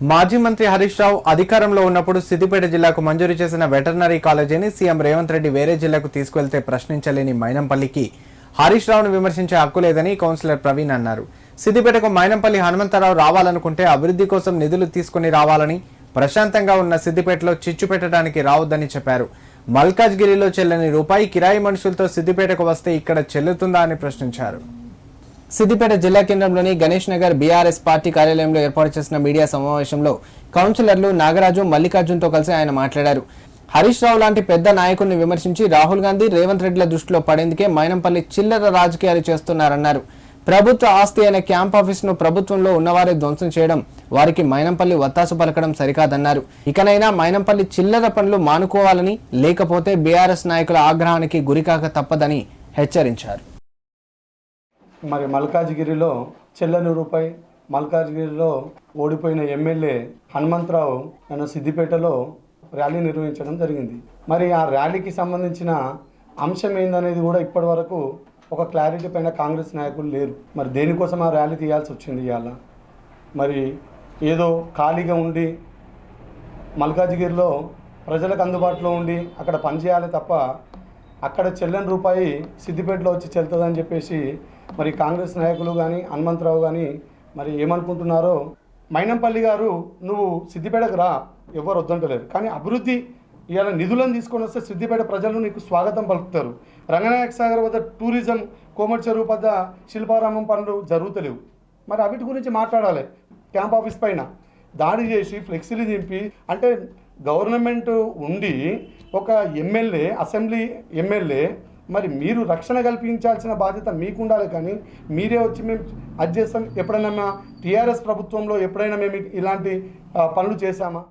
మాజీ మంత్రి హరీష్ రావు అధికారంలో ఉన్నప్పుడు సిద్దిపేట జిల్లాకు మంజూరు చేసిన వెటర్నరీ కాలేజీని సీఎం రేవంత్ రెడ్డి వేరే జిల్లాకు తీసుకువెళ్తే ప్రశ్నించలేని మైనంపల్లికి హరీష్ రావును విమర్శించే హక్కు లేదని కౌన్సిలర్ ప్రవీణ్ అన్నారు. సిద్దిపేటకు మైనంపల్లి హనుమంతరావు రావాలనుకుంటే అభివృద్ధి కోసం నిధులు తీసుకుని రావాలని ప్రశాంతంగా ఉన్న సిద్దిపేటలో చిచ్చు పెట్టడానికి రావద్దని చెప్పారు. మల్కాజ్గిరిలో చెల్లని రూపాయి కిరాయి మనుషులతో సిద్దిపేటకు వస్తే ఇక్కడ చెల్లుతుందా అని ప్రశ్నించారు. సిద్దిపేట జిల్లా కేంద్రంలోని గణేష్ నగర్ బీఆర్ఎస్ పార్టీ కార్యాలయంలో ఏర్పాటు చేసిన మీడియా సమావేశంలో కౌన్సిలర్లు నాగరాజు మల్లికార్జున్తో కలిసి ఆయన మాట్లాడారు. హరీష్ రావు లాంటి పెద్ద నాయకుడిని విమర్శించి రాహుల్ గాంధీ రేవంత్ రెడ్డిల దృష్టిలో పడేందుకే మైనంపల్లి చిల్లర రాజకీయాలు చేస్తున్నారన్నారు. ప్రభుత్వ ఆస్తి అయిన క్యాంప్ ఆఫీసును ప్రభుత్వంలో ఉన్నవారే ధ్వంసం చేయడం వారికి మైనంపల్లి వత్తాసు పలకడం సరికాదన్నారు. ఇకనైనా మైనంపల్లి చిల్లర పనులు మానుకోవాలని లేకపోతే బీఆర్ఎస్ నాయకుల ఆగ్రహానికి గురికాక తప్పదని హెచ్చరించారు. మరి మల్కాజ్గిరిలో చెల్లనూరుపై మల్కాజిగిరిలో మల్కాజ్గిరిలో ఓడిపోయిన ఎమ్మెల్యే హనుమంతరావు నన్ను సిద్దిపేటలో ర్యాలీ నిర్వహించడం జరిగింది. మరి ఆ ర్యాలీకి సంబంధించిన అంశం ఏందనేది కూడా ఇప్పటి వరకు ఒక క్లారిటీ పైన కాంగ్రెస్ నాయకులు లేరు. మరి దేనికోసం ఆ ర్యాలీ తీయాల్సి వచ్చింది ఇవాళ? మరి ఏదో ఖాళీగా ఉండి మల్కాజ్గిరిలో ప్రజలకు అందుబాటులో ఉండి అక్కడ పనిచేయాలి తప్ప అక్కడ చెల్లని రూపాయి సిద్దిపేటలో వచ్చి చెల్తుందని చెప్పేసి మరి కాంగ్రెస్ నాయకులు కానీ హనుమంతరావు కానీ మరి ఏమనుకుంటున్నారో మైనంపల్లి గారు నువ్వు సిద్దిపేటకు రా ఎవరు వద్దంటలేరు. కానీ అభివృద్ధి ఇవాళ నిధులను తీసుకొని వస్తే సిద్దిపేట ప్రజలు నీకు స్వాగతం పలుకుతారు. రంగనాయక సాగర్ వద్ద టూరిజం కోమటి చెరువు వద్ద శిల్పారామం పనులు జరుగుతలేవు. మరి అవిటి గురించి మాట్లాడాలి క్యాంప్ ఆఫీస్ పైన. దాడి చేసి ఫ్లెక్సీలు దింపి అంటే గవర్నమెంట్ ఉండి ఒక ఎమ్మెల్యే అసెంబ్లీ ఎమ్మెల్యే మరి మీరు రక్షణ కల్పించాల్సిన బాధ్యత మీకు ఉండాలి కానీ మీరే వచ్చి మేము అది చేస్తాం. ఎప్పుడైనా మా టీఆర్ఎస్ ప్రభుత్వంలో ఎప్పుడైనా మేము ఇలాంటి పనులు చేశామా?